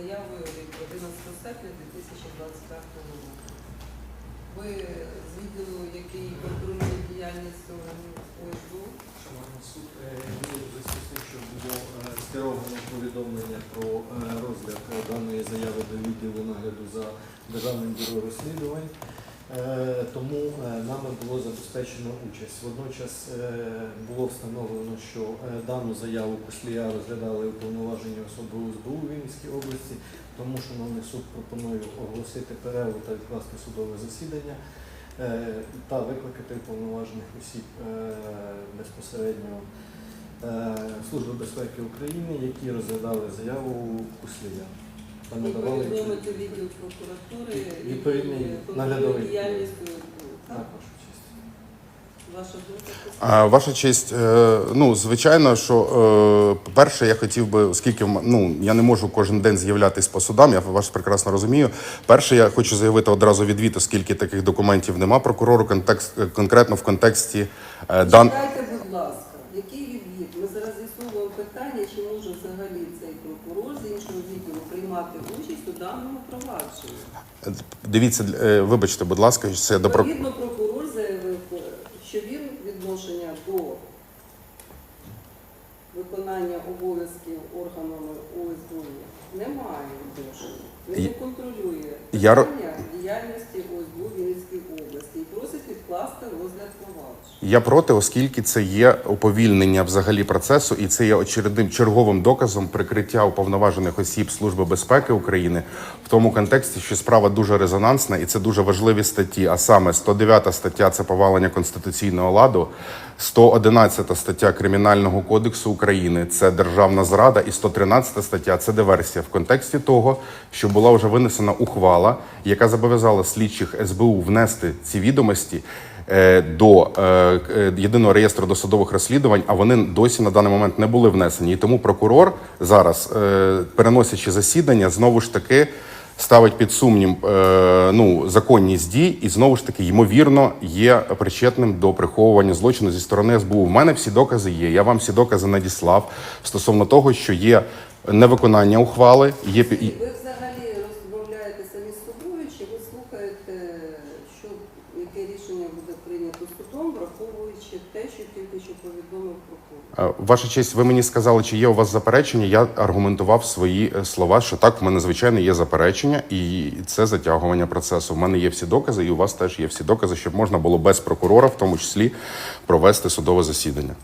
заявою від 11 серпня 2025 року. Ви з відділу, який контролює діяльність ОСБУ? Шановний суд, е, що було е, скеровано повідомлення про е, розгляд даної заяви до відділу нагляду за державним бюро розслідувань тому е, нами було забезпечено участь. Водночас е, було встановлено, що е, дану заяву Куслія розглядали уповноважені особи УСБУ у Вінницькій області, тому шановний суд пропонує оголосити перерву та відкласти судове засідання е, та викликати уповноважених осіб е, безпосередньо е, Служби безпеки України, які розглядали заяву Куслія. Та і надавали повідомити відділ прокуратури, Відповідний який наглядовий. діяльність ОСБУ. Так, Так? ваша честь. Думка? А, Ваша честь, е, ну звичайно, що е, по-перше, я хотів би, оскільки ну я не можу кожен день з'являтись по судам, я вас прекрасно розумію. Перше, я хочу заявити одразу відвід, оскільки таких документів нема прокурору, контекст е, конкретно в контексті е, дан. Чекайте, будь ласка, який відвід? Ми зараз з'ясовуємо питання, чи може взагалі цей прокурор з іншого відділу приймати участь у даному провадженні. Дивіться, е, вибачте, будь ласка, це до Відповідно, прокурор заявив, що він відношення до виконання обов'язків органами ОСБУ не має відношення. Він не контролює Я діяльності ОСБУ в Вінницькій області і просить відкласти розгляд провадження. Я проти, оскільки це є уповільнення взагалі процесу, і це є очередним черговим доказом прикриття уповноважених осіб Служби безпеки України в тому контексті, що справа дуже резонансна і це дуже важливі статті. А саме 109 стаття це повалення конституційного ладу, 111 стаття Кримінального кодексу України це державна зрада, і 113 стаття це диверсія в контексті того, що була вже винесена ухвала, яка зобов'язала слідчих СБУ внести ці відомості е, до е, єдиного реєстру досудових розслідувань, а вони досі на даний момент не були внесені. І тому прокурор зараз, е, переносячи засідання, знову ж таки ставить під сумнів е, ну, законність дій і знову ж таки, ймовірно, є причетним до приховування злочину зі сторони СБУ. У мене всі докази є. Я вам всі докази надіслав стосовно того, що є невиконання ухвали, є Ви взагалі розмовляєте самі з собою, чи ви слухаєте, що яке рішення буде прийнято судом, враховуючи те, що тільки що повідомив прокурор? Ваша честь, ви мені сказали, чи є у вас заперечення. Я аргументував свої е, слова, що так, в мене звичайно є заперечення, і це затягування процесу. У мене є всі докази, і у вас теж є всі докази, щоб можна було без прокурора, в тому числі, провести судове засідання.